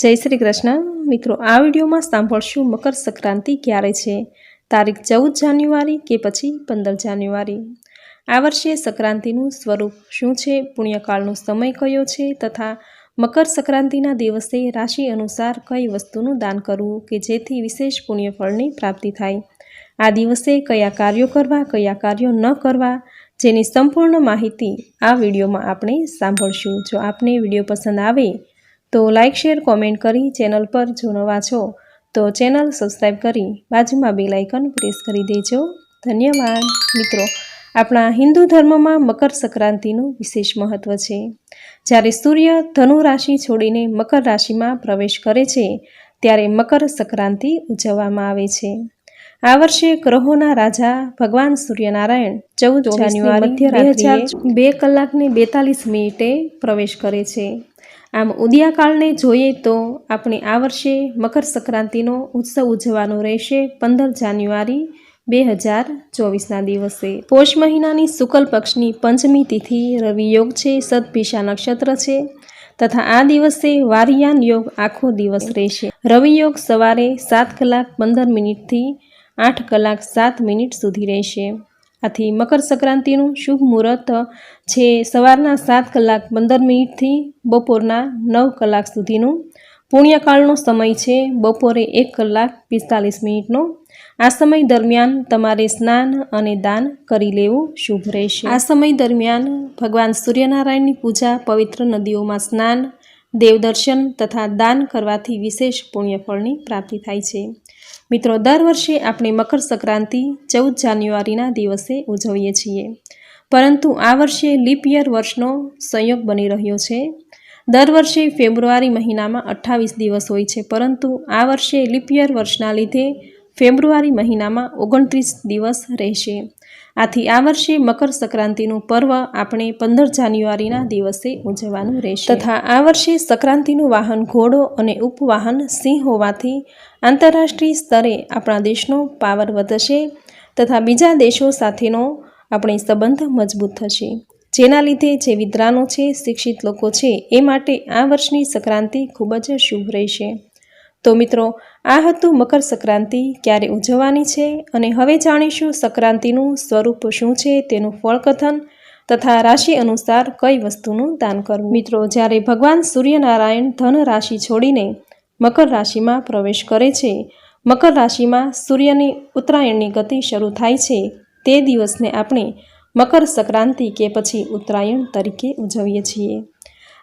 જય શ્રી કૃષ્ણ. મિત્રો, આ વિડીયોમાં સાંભળશું મકર સંક્રાંતિ ક્યારે છે? તારીખ ચૌદ જાન્યુઆરી કે પછી પંદર જાન્યુઆરી? આ વર્ષે સંક્રાંતિનું સ્વરૂપ શું છે? પુણ્યકાળનો સમય કયો છે? તથા મકર સંક્રાંતિના દિવસે રાશિ અનુસાર કઈ વસ્તુનું દાન કરવું કે જેથી વિશેષ પુણ્યફળની પ્રાપ્તિ થાય? આ દિવસે કયા કાર્યો કરવા, કયા કાર્યો ન કરવા? જેની સંપૂર્ણ માહિતી આ વિડીયોમાં આપણે સાંભળશું. જો આપને વીડિયો પસંદ આવે તો લાઇક શેર કોમેન્ટ કરી ચેનલ પર જો નવા છો તો ચેનલ સબસ્ક્રાઈબ કરી બાજુમાં બેલ આઇકન પ્રેસ કરી દેજો. ધન્યવાદ. મિત્રો આપણા હિન્દુ ધર્મમાં મકર સંક્રાંતિનું વિશેષ મહત્વ છે. જ્યારે સૂર્ય ધનુ રાશિ છોડીને મકર રાશિમાં પ્રવેશ કરે છે ત્યારે મકર સંક્રાંતિ ઉજવવામાં આવે છે. આ વર્ષે ગ્રહોના રાજા ભગવાન સૂર્યનારાયણ ચૌદ જાન્યુઆરી બે કલાકને બેતાલીસ મિનિટે પ્રવેશ કરે છે. આમ ઉદયાકાળને જોઈએ તો આપણે આ વર્ષે મકર સંક્રાંતિનો ઉત્સવ ઉજવવાનો રહેશે પંદર જાન્યુઆરી બે હજાર ચોવીસના દિવસે. પોષ મહિનાની શુક્લ પક્ષની પંચમી તિથિ રવિ યોગ છે સદભિષા નક્ષત્ર છે તથા આ દિવસે વારિયાન યોગ આખો દિવસ રહેશે. રવિ યોગ સવારે સાત કલાક પંદર મિનિટથી આઠ કલાક સાત મિનિટ સુધી રહેશે. આથી મકર સંક્રાંતિનું શુભ મુહૂર્ત છે સવારના સાત કલાક પંદર મિનિટથી બપોરના નવ કલાક સુધીનું. પુણ્યકાળનો સમય છે બપોરે એક કલાક પિસ્તાલીસ મિનિટનો. આ સમય દરમિયાન તમારે સ્નાન અને દાન કરી લેવું શુભ રહેશે. આ સમય દરમિયાન ભગવાન સૂર્યનારાયણની પૂજા, પવિત્ર નદીઓમાં સ્નાન, દેવદર્શન તથા દાન કરવાથી વિશેષ પુણ્યફળની પ્રાપ્તિ થાય છે. મિત્રો, દર વર્ષે આપણે મકર સંક્રાંતિ ચૌદ જાન્યુઆરીના દિવસે ઉજવીએ છીએ. પરંતુ આ વર્ષે લીપ યર વર્ષનો સંયોગ બની રહ્યો છે. દર વર્ષે ફેબ્રુઆરી મહિનામાં અઠ્ઠાવીસ દિવસ હોય છે, પરંતુ આ વર્ષે લીપ યર વર્ષના લીધે ફેબ્રુઆરી મહિનામાં ઓગણત્રીસ દિવસ રહેશે. આથી આ વર્ષે મકર સંક્રાંતિનું પર્વ આપણે પંદર જાન્યુઆરીના દિવસે ઉજવવાનું રહેશે. તથા આ વર્ષે સંક્રાંતિનું વાહન ઘોડો અને ઉપવાહન સિંહ હોવાથી આંતરરાષ્ટ્રીય સ્તરે આપણા દેશનો પાવર વધશે તથા બીજા દેશો સાથેનો આપણે સંબંધ મજબૂત થશે. જેના લીધે જે વિદ્વાનો છે, શિક્ષિત લોકો છે, એ માટે આ વર્ષની સંક્રાંતિ ખૂબ જ શુભ રહેશે. તો મિત્રો આ હતું મકર સંક્રાંતિ, ક્યારે ઉજવવાની છે અને હવે જાણીશું સંક્રાંતિનું સ્વરૂપ શું છે, તેનું ફળકથન તથા રાશિ અનુસાર કઈ વસ્તુનું દાન કરવું. મિત્રો, જ્યારે ભગવાન સૂર્યનારાયણ ધન રાશિ છોડીને મકર રાશિમાં પ્રવેશ કરે છે, મકર રાશિમાં સૂર્યની ઉત્તરાયણની ગતિ શરૂ થાય છે, તે દિવસને આપણે મકર સંક્રાંતિ કે પછી ઉત્તરાયણ તરીકે ઉજવીએ છીએ.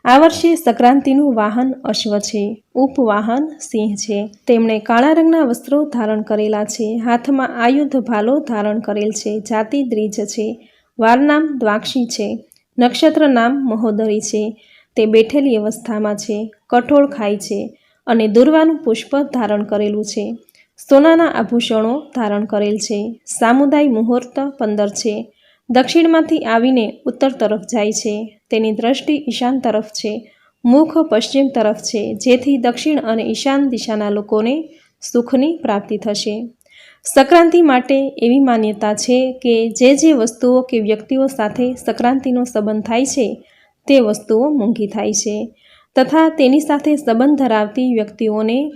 આ વર્ષે સંક્રાંતિનું વાહન અશ્વ છે, ઉપવાહન સિંહ છે. તેમણે કાળા રંગના વસ્ત્રો ધારણ કરેલા છે. હાથમાં આયુધ ભાલો ધારણ કરેલ છે. જાતિ દ્રિજ છે. વારનામ દ્વાક્ષી છે. નક્ષત્ર નામ મહોદરી છે. તે બેઠેલી અવસ્થામાં છે. કઠોળ ખાય છે અને દુર્વાનું પુષ્પ ધારણ કરેલું છે. સોનાના આભૂષણો ધારણ કરેલ છે. સામુદાય મુહૂર્ત પંદર છે. દક્ષિણમાંથી આવીને ઉત્તર તરફ જાય છે. તેની દ્રષ્ટિ ઈશાન તરફ છે, મુખ પશ્ચિમ તરફ છે, જેથી દક્ષિણ અને ઈશાન દિશાના લોકોને સુખની પ્રાપ્તિ થશે. સંક્રાંતિ માટે એવી માન્યતા છે કે જે જે વસ્તુઓ કે વ્યક્તિઓ સાથે સંક્રાંતિનો સંબંધ થાય છે, તે વસ્તુઓ મોંઘી થાય છે, તથા તેની સાથે સંબંધ ધરાવતી વ્યક્તિઓને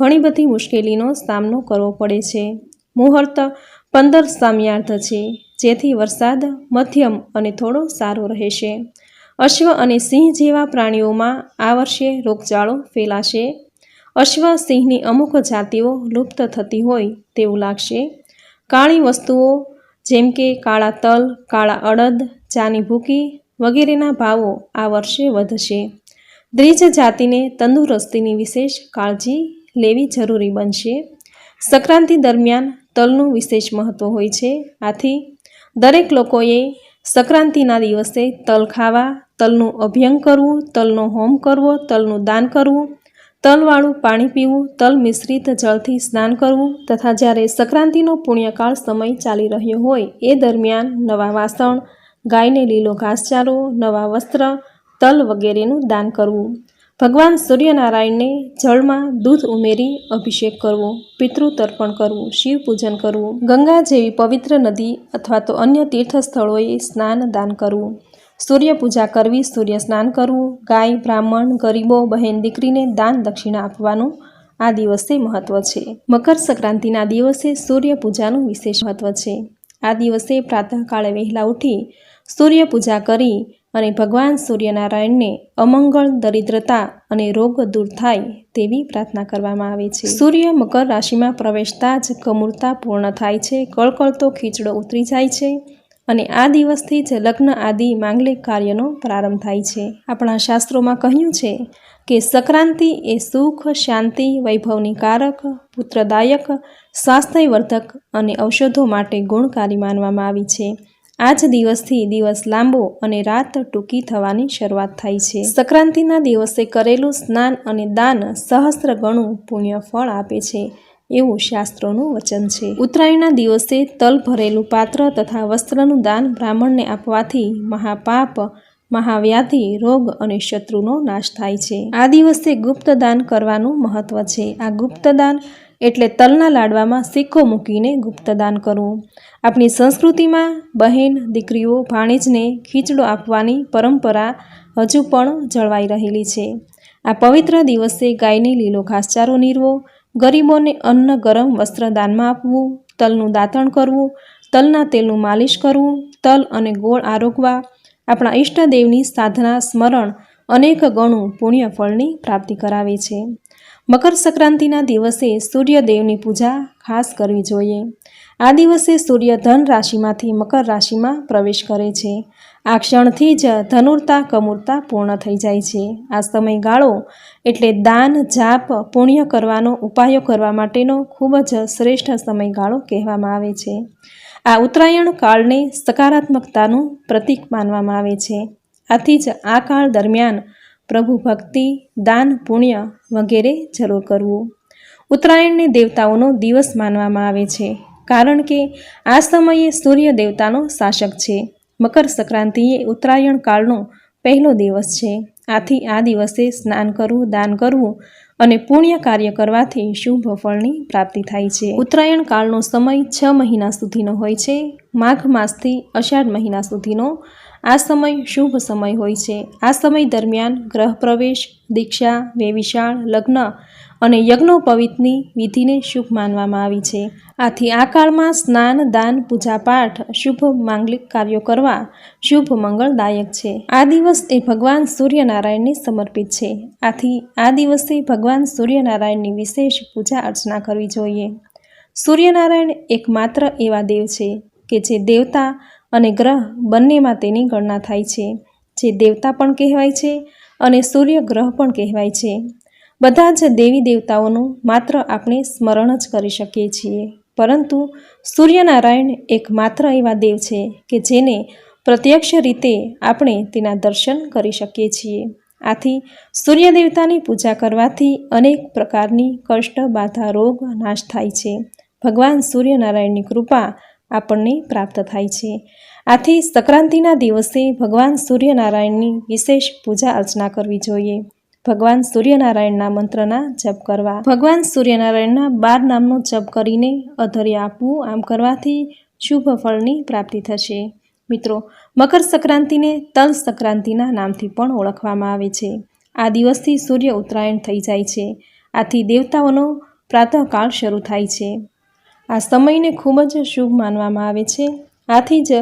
ઘણી બધી મુશ્કેલીનો સામનો કરવો પડે છે. મુહૂર્ત પંદર સામ્યાર્થ છે, જેથી વરસાદ મધ્યમ અને થોડો સારો રહેશે. અશ્વ અને સિંહ જેવા પ્રાણીઓમાં આ વર્ષે રોગચાળો ફેલાશે. અશ્વ, સિંહની અમુક જાતિઓ લુપ્ત થતી હોય તેવું લાગશે. કાળી વસ્તુઓ જેમ કે કાળા તલ, કાળા અડદ, ચાની ભૂકી વગેરેના ભાવો આ વર્ષે વધશે. દ્વિજ જાતિને તંદુરસ્તીની વિશેષ કાળજી લેવી જરૂરી બનશે. સંક્રાંતિ દરમિયાન તલનું વિશેષ મહત્ત્વ હોય છે. આથી દરેક લોકોએ સંક્રાંતિના દિવસે તલ ખાવા તલનું અભ્યંગ કરવું, તલનો હોમ કરવો, તલનું દાન કરવું, તલવાળું પાણી પીવું, તલ મિશ્રિત જળથી સ્નાન કરવું તથા જ્યારે સંક્રાંતિનો પુણ્યકાળ સમય ચાલી રહ્યો હોય એ દરમિયાન નવા વાસણ, ગાયને લીલો ઘાસચારો નવા વસ્ત્ર, તલ વગેરેનું દાન કરવું. ભગવાન સૂર્યનારાયણને જળમાં દૂધ ઉમેરી અભિષેક કરવો, પિતૃ તર્પણ કરવું, શિવ પૂજન કરવું, ગંગા જેવી પવિત્ર નદી અથવા તો અન્ય તીર્થ સ્થળોએ સ્નાન દાન કરવું. સૂર્ય પૂજા કરવી, સૂર્ય સ્નાન કરવું, ગાય, બ્રાહ્મણ, ગરીબો, બહેન, દીકરીને દાન દક્ષિણા આપવાનું આ દિવસે મહત્વ છે. મકર સંક્રાંતિના દિવસે સૂર્યપૂજાનું વિશેષ મહત્વ છે. આ દિવસે પ્રાતઃકાળે વહેલા ઉઠી સૂર્યપૂજા કરી અને ભગવાન સૂર્યનારાયણને અમંગળ, દરિદ્રતા અને રોગ દૂર થાય તેવી પ્રાર્થના કરવામાં આવે છે. સૂર્ય મકર રાશિમાં પ્રવેશતા જ કમૂરતા પૂર્ણ થાય છે. કળકળતો ખીચડો ઉતરી જાય છે. અને આ દિવસથી જ લગ્ન આદિ માંગલિક કાર્યનો પ્રારંભ થાય છે. આપણા શાસ્ત્રોમાં કહ્યું છે કે સંક્રાંતિ એ સુખ, શાંતિ વૈભવની કારક પુત્રદાયક, સ્વાસ્થ્યવર્ધક અને ઔષધો માટે ગુણકારી માનવામાં આવી છે. આ જ દિવસથી દિવસ લાંબો અને રાત ટૂંકી થવાની શરૂઆત થાય છે. સંક્રાંતિના દિવસે કરેલું સ્નાન અને દાન સહસ્ત્ર ગણું પુણ્ય ફળ આપે છે. એવું શાસ્ત્રોનું વચન છે. ઉત્તરાયણના દિવસે તલ ભરેલું પાત્ર તથા વસ્ત્રનું દાન બ્રાહ્મણને આપવાથી મહાપાપ, મહાવ્યાધિ, રોગ અને શત્રુનો નાશ થાય છે. આ દિવસે ગુપ્તદાન કરવાનું મહત્વ છે. આ ગુપ્તદાન એટલે તલના લાડવામાં સિક્કો મૂકીને ગુપ્તદાન કરવું. આપણી સંસ્કૃતિમાં બહેન, દીકરીઓ, ભાણેજને ખીચડો આપવાની પરંપરા હજુ પણ જળવાઈ રહેલી છે. આ પવિત્ર દિવસે ગાયને લીલો ઘાસચારો નીરવો ગરીબોને અન્ન, ગરમ વસ્ત્ર દાનમાં આપવું, તલનું દાંતણ કરવું, તલના તેલનું માલિશ કરવું, તલ અને ગોળ આરોગવા, આપણા ઈષ્ટદેવની સાધના, સ્મરણ, અનેક ગણું પુણ્ય ફળની પ્રાપ્તિ કરાવે છે. મકર સંક્રાંતિના દિવસે સૂર્યદેવની પૂજા ખાસ કરવી જોઈએ. આ દિવસે સૂર્ય ધન રાશિમાંથી મકર રાશિમાં પ્રવેશ કરે છે. આ ક્ષણથી જ ધનુર્તા, કમૂરતા પૂર્ણ થઈ જાય છે. આ સમયગાળો એટલે દાન, જાપ, પુણ્ય કરવાનો ઉપાયો કરવા માટેનો ખૂબ જ શ્રેષ્ઠ સમયગાળો કહેવામાં આવે છે. આ ઉત્તરાયણ કાળને સકારાત્મકતાનું પ્રતીક માનવામાં આવે છે. આથી જ આ કાળ દરમિયાન પ્રભુ ભક્તિ, દાન, પુણ્ય વગેરે જરૂર કરવું. ઉત્તરાયણને દેવતાઓનો દિવસ માનવામાં આવે છે. કારણ કે આ સમયે સૂર્ય દેવતાનો શાસક છે. મકર સંક્રાંતિએ ઉત્તરાયણ કાળનો પહેલો દિવસ છે. આથી આ દિવસે સ્નાન કરવું, દાન કરવું અને પુણ્ય કાર્ય કરવાથી શુભ ફળની પ્રાપ્તિ થાય છે. ઉત્તરાયણ કાળનો સમય છ મહિના સુધીનો હોય છે. માઘ માસથી અષાઢ મહિના સુધીનો આ સમય શુભ સમય હોય છે. આ સમય દરમિયાન ગ્રહ પ્રવેશ, દીક્ષા વેવિશાળ લગ્ન અને યજ્ઞોપવિતની વિધિને શુભ માનવામાં આવી છે. આથી આ કાળમાં સ્નાન, દાન, પૂજાપાઠ, શુભ માંગલિક કાર્યો કરવા શુભ મંગળદાયક છે. આ દિવસ એ ભગવાન સૂર્યનારાયણને સમર્પિત છે. આથી આ દિવસે ભગવાન સૂર્યનારાયણની વિશેષ પૂજા અર્ચના કરવી જોઈએ. સૂર્યનારાયણ એકમાત્ર એવા દેવ છે કે જે દેવતા અને ગ્રહ બંનેમાં તેની ગણના થાય છે. જે દેવતા પણ કહેવાય છે અને સૂર્ય ગ્રહ પણ કહેવાય છે. બધા જ દેવી દેવતાઓનું માત્ર આપણે સ્મરણ જ કરી શકીએ છીએ. પરંતુ સૂર્યનારાયણ એક માત્ર એવા દેવ છે કે જેને પ્રત્યક્ષ રીતે આપણે તેના દર્શન કરી શકીએ છીએ. આથી સૂર્ય દેવતાની પૂજા કરવાથી અનેક પ્રકારની કષ્ટ, બાધા, રોગ નાશ થાય છે. ભગવાન સૂર્યનારાયણની કૃપા આપણને પ્રાપ્ત થાય છે. આથી સંક્રાંતિના દિવસે ભગવાન સૂર્યનારાયણની વિશેષ પૂજા અર્ચના કરવી જોઈએ. ભગવાન સૂર્યનારાયણના મંત્રના જપ કરવા. ભગવાન સૂર્યનારાયણના બાર નામનો જપ કરીને અધર્ય આપવું, આમ કરવાથી શુભ ફળની પ્રાપ્તિ થશે. મિત્રો, મકર સંક્રાંતિને તલ સંક્રાંતિના નામથી પણ ઓળખવામાં આવે છે. આ દિવસથી સૂર્ય ઉત્તરાયણ થઈ જાય છે. આથી દેવતાઓનો પ્રાતઃકાળ શરૂ થાય છે. આ સમયને ખૂબ જ શુભ માનવામાં આવે છે. આથી જ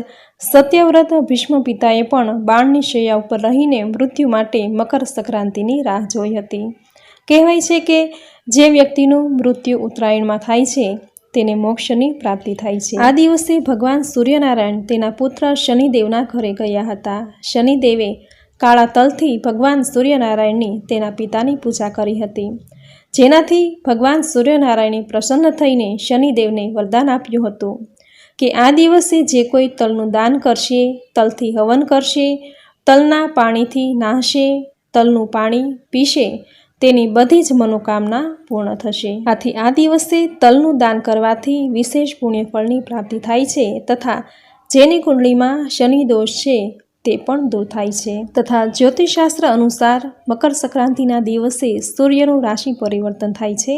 સત્યવ્રત ભીષ્મ પિતાએ પણ બાણની શૈયા ઉપર રહીને મૃત્યુ માટે મકર સંક્રાંતિની રાહ જોઈ હતી. કહેવાય છે કે જે વ્યક્તિનું મૃત્યુ ઉત્તરાયણમાં થાય છે, તેને મોક્ષની પ્રાપ્તિ થાય છે. આ દિવસે ભગવાન સૂર્યનારાયણ તેના પુત્ર શનિદેવના ઘરે ગયા હતા. શનિદેવે કાળા તલથી ભગવાન સૂર્યનારાયણની તેના પિતાની પૂજા કરી હતી. જેનાથી ભગવાન સૂર્યનારાયણે પ્રસન્ન થઈને શનિદેવને વરદાન આપ્યું હતું. કે આ દિવસે જે કોઈ તલનું દાન કરશે, તલથી હવન કરશે, તલના પાણીથી નાહશે, તલનું પાણી પીશે, તેની બધી જ મનોકામના પૂર્ણ થશે. આથી આ દિવસે તલનું દાન કરવાથી વિશેષ પુણ્યફળની પ્રાપ્તિ થાય છે તથા જેની કુંડળીમાં શનિ દોષ છે તે પણ દૂર થાય છે. તથા જ્યોતિષશાસ્ત્ર અનુસાર મકર સંક્રાંતિના દિવસે સૂર્યનું રાશિ પરિવર્તન થાય છે.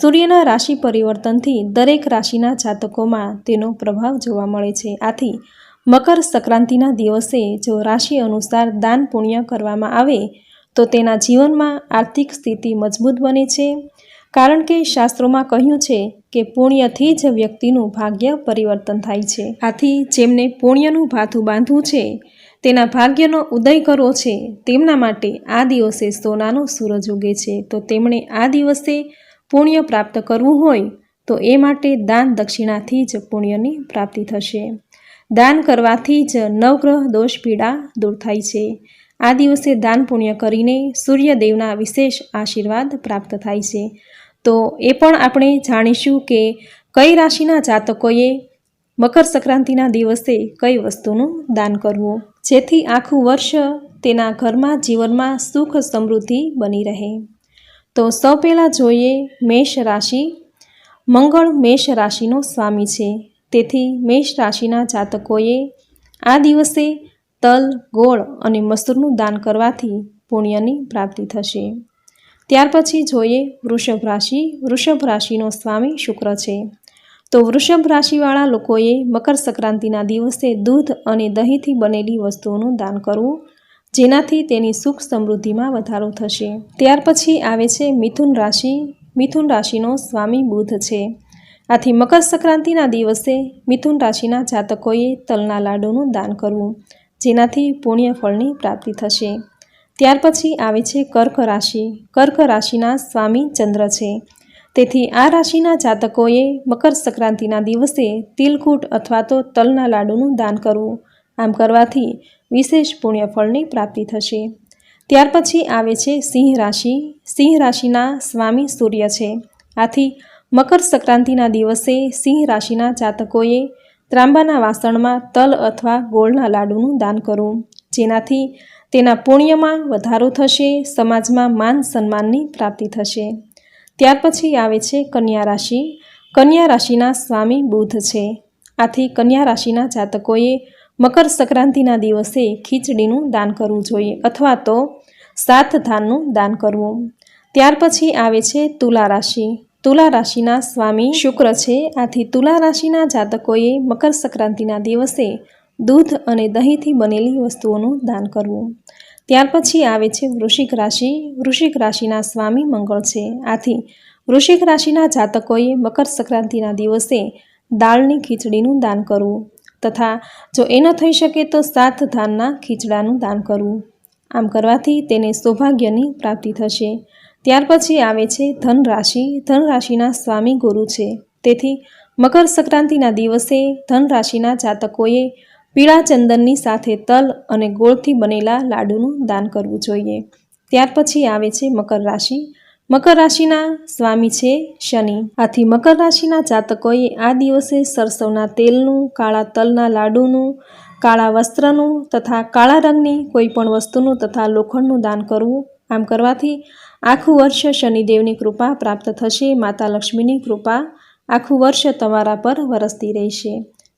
સૂર્યના રાશિ પરિવર્તનથી દરેક રાશિના જાતકોમાં તેનો પ્રભાવ જોવા મળે છે. આથી મકર સંક્રાંતિના દિવસે જો રાશિ અનુસાર દાન પુણ્ય કરવામાં આવે, તો તેના જીવનમાં આર્થિક સ્થિતિ મજબૂત બને છે. કારણ કે શાસ્ત્રોમાં કહ્યું છે કે પુણ્યથી જ વ્યક્તિનું ભાગ્ય પરિવર્તન થાય છે. આથી જેમને પુણ્યનું ભાથું બાંધવું છે તેના ભાગ્યનો ઉદય કરવો છે. તેમના માટે આ દિવસે સોનાનો સૂરજ ઉગે છે. તો તેમણે આ દિવસે પુણ્ય પ્રાપ્ત કરવું હોય તો એ માટે દાન દક્ષિણાથી જ પુણ્યની પ્રાપ્તિ થશે. દાન કરવાથી જ નવગ્રહ દોષ પીડા દૂર થાય છે. આ દિવસે દાન પુણ્ય કરીને સૂર્યદેવના વિશેષ આશીર્વાદ પ્રાપ્ત થાય છે. તો એ પણ આપણે જાણીશું કે કઈ રાશિના જાતકોએ મકર સંક્રાંતિના દિવસે કઈ વસ્તુનું દાન કરવું? જેથી આખું વર્ષ તેના ઘરમાં જીવનમાં સુખ સમૃદ્ધિ બની રહે. તો સૌ પહેલાં જોઈએ મેષ રાશિ. મંગળ મેષ રાશિનો સ્વામી છે. તેથી મેષ રાશિના જાતકોએ આ દિવસે તલ, ગોળ અને મસૂરનું દાન કરવાથી પુણ્યની પ્રાપ્તિ થશે. ત્યાર પછી જોઈએ વૃષભ રાશિ. વૃષભ રાશિનો સ્વામી શુક્ર છે. તો વૃષભ રાશિવાળા લોકોએ મકર સંક્રાંતિના દિવસે દૂધ અને દહીંથી બનેલી વસ્તુઓનું દાન કરવું, જેનાથી તેની સુખ સમૃદ્ધિમાં વધારો થશે. ત્યાર પછી આવે છે મિથુન રાશિ. મિથુન રાશિનો સ્વામી બુધ છે. આથી મકર સંક્રાંતિના દિવસે મિથુન રાશિના જાતકોએ તલના લાડુનું દાન કરવું, જેનાથી પુણ્ય ફળની પ્રાપ્તિ થશે. ત્યાર પછી આવે છે કર્ક રાશિ. કર્ક રાશિના સ્વામી ચંદ્ર છે. તેથી આ રાશિના જાતકોએ મકર સંક્રાંતિના દિવસે તિલકૂટ અથવા તો તલના લાડુનું દાન કરવું. આમ કરવાથી વિશેષ પુણ્યફળની પ્રાપ્તિ થશે. ત્યાર પછી આવે છે સિંહ રાશિ. સિંહ રાશિના સ્વામી સૂર્ય છે. આથી મકર સંક્રાંતિના દિવસે સિંહ રાશિના જાતકોએ ત્રાંબાના વાસણમાં તલ અથવા ગોળના લાડુનું દાન કરવું. જેનાથી તેના પુણ્યમાં વધારો થશે, સમાજમાં માન સન્માનની પ્રાપ્તિ થશે. ત્યાર પછી આવે છે કન્યા રાશિ. કન્યા રાશિના સ્વામી બુધ છે. આથી કન્યા રાશિના જાતકોએ મકર સંક્રાંતિના દિવસે ખીચડીનું દાન કરવું જોઈએ અથવા તો સાત ધાનનું દાન કરવું. ત્યાર પછી આવે છે તુલા રાશિ. તુલા રાશિના સ્વામી શુક્ર છે. આથી તુલા રાશિના જાતકોએ મકર સંક્રાંતિના દિવસે દૂધ અને દહીંથી બનેલી વસ્તુઓનું દાન કરવું. ત્યાર પછી આવે છે વૃશ્ચિક રાશિ. વૃશ્ચિક રાશિના સ્વામી મંગળ છે. આથી વૃશ્ચિક રાશિના જાતકોએ મકર સંક્રાંતિના દિવસે દાળની ખીચડીનું દાન કરવું તથા જો એ ન થઈ શકે તો સાત ધાનના ખીચડાનું દાન કરવું. આમ કરવાથી તેને સૌભાગ્યની પ્રાપ્તિ થશે. ત્યાર પછી આવે છે ધન રાશિ ધન રાશિના સ્વામી ગુરુ છે. તેથી મકર સંક્રાંતિના દિવસે ધન રાશિના જાતકોએ પીળા ચંદનની સાથે તલ અને ગોળથી બનેલા લાડુનું દાન કરવું જોઈએ. ત્યાર પછી આવે છે મકર રાશિ. મકર રાશિના સ્વામી છે શનિ. આથી મકર રાશિના જાતકોએ આ દિવસે સરસવના તેલનું, કાળા તલના લાડુનું, કાળા વસ્ત્રનું તથા કાળા રંગની કોઈ પણ વસ્તુનું તથા લોખંડનું દાન કરવું. આમ કરવાથી આખું વર્ષ શનિદેવની કૃપા પ્રાપ્ત થશે, માતા લક્ષ્મીની કૃપા આખું વર્ષ તમારા પર વરસતી રહેશે.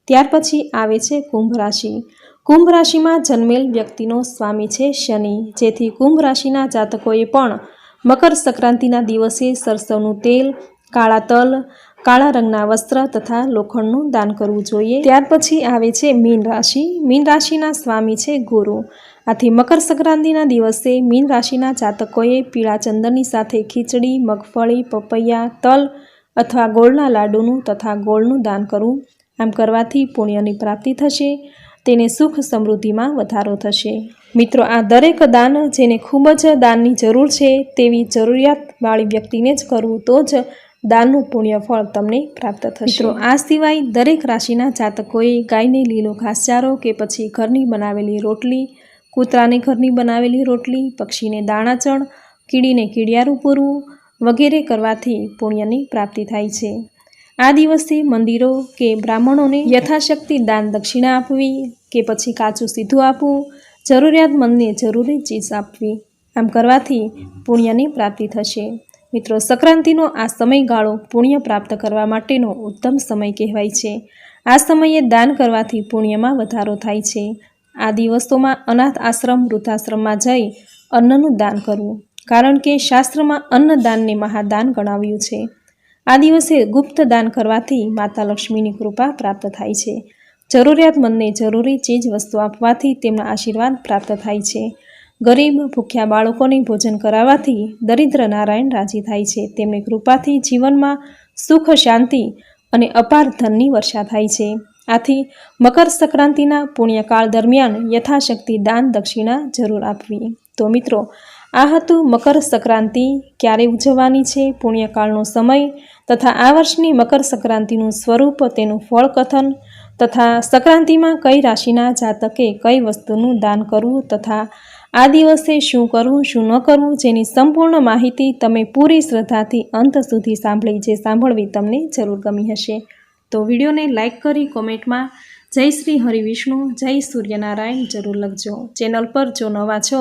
ત્યાર પછી આવે છે કુંભ રાશિ. કુંભ રાશિમાં જન્મેલ વ્યક્તિનો સ્વામી છે શનિ. જેથી કુંભ રાશિના જાતકોએ પણ મકર સંક્રાંતિના દિવસે સરસવનું તેલ, કાળા તલ, કાળા રંગના વસ્ત્ર તથા લોખંડનું દાન કરવું જોઈએ. ત્યાર પછી આવે છે મીન રાશિ. મીન રાશિના સ્વામી છે ગુરુ. આથી મકર સંક્રાંતિના દિવસે મીન રાશિના જાતકોએ પીળા ચંદનની સાથે ખીચડી, મગફળી, પપૈયા, તલ અથવા ગોળના લાડુનું તથા ગોળનું દાન કરવું આમ કરવાથી પુણ્યની પ્રાપ્તિ થશે, તેને સુખ સમૃદ્ધિમાં વધારો થશે. મિત્રો, આ દરેક દાન જેને ખૂબ જ દાનની જરૂર છે, તેવી જરૂરિયાતવાળી વ્યક્તિને જ કરવું, તો જ દાનનું પુણ્ય ફળ તમને પ્રાપ્ત થશે. મિત્રો, આ સિવાય દરેક રાશિના જાતકોએ ગાયને લીલો ઘાસચારો કે પછી ઘરની બનાવેલી રોટલી, કૂતરાને ઘરની બનાવેલી રોટલી, પક્ષીને દાણાચણ, કીડીને કીડિયારું પૂરવું વગેરે કરવાથી પુણ્યની પ્રાપ્તિ થાય છે. આ દિવસે મંદિરો કે બ્રાહ્મણોને યથાશક્તિ દાન દક્ષિણા આપવી કે પછી કાચું સીધું આપવું જરૂરિયાતમંદને જરૂરી ચીજ આપવી, આમ કરવાથી પુણ્યની પ્રાપ્તિ થશે. મિત્રો, સંક્રાંતિનો આ સમયગાળો પુણ્ય પ્રાપ્ત કરવા માટેનો ઉત્તમ સમય કહેવાય છે. આ સમયે દાન કરવાથી પુણ્યમાં વધારો થાય છે. આ દિવસોમાં અનાથ આશ્રમ, વૃદ્ધાશ્રમમાં જઈ અન્નનું દાન કરવું, કારણ કે શાસ્ત્રમાં અન્નદાનને મહાદાન ગણાવ્યું છે. આ દિવસે ગુપ્ત દાન કરવાથી માતા લક્ષ્મીની કૃપા પ્રાપ્ત થાય છે. જરૂરિયાતમંદને જરૂરી ચીજ વસ્તુ આપવાથી તેમના આશીર્વાદ પ્રાપ્ત થાય છે. ગરીબ, ભૂખ્યા બાળકોને ભોજન કરાવવાથી દરિદ્ર નારાયણ રાજી થાય છે. તેમની કૃપાથી જીવનમાં સુખ, શાંતિ અને અપાર ધનની વર્ષા થાય છે. આથી મકર સંક્રાંતિના પુણ્યકાળ દરમિયાન યથાશક્તિ દાન દક્ષિણા જરૂર આપવી. તો મિત્રો આ હતું મકર સંક્રાંતિ ક્યારે ઉજવવાની છે, પુણ્યકાળનો સમય તથા આ વર્ષની મકર સંક્રાંતિનું સ્વરૂપ, તેનું ફળ કથન તથા સંક્રાંતિમાં કઈ રાશિના જાતકે કઈ વસ્તુનું દાન કરવું તથા આ દિવસે શું કરવું, શું ન કરવું, જેની સંપૂર્ણ માહિતી તમે પૂરી શ્રદ્ધાથી અંત સુધી સાંભળી જે સાંભળવી તમને જરૂર ગમી હશે. તો વિડીયોને લાઇક કરી કોમેન્ટમાં જય શ્રી હરિવિષ્ણુ, જય સૂર્યનારાયણ જરૂર લખજો. ચેનલ પર જો નવા છો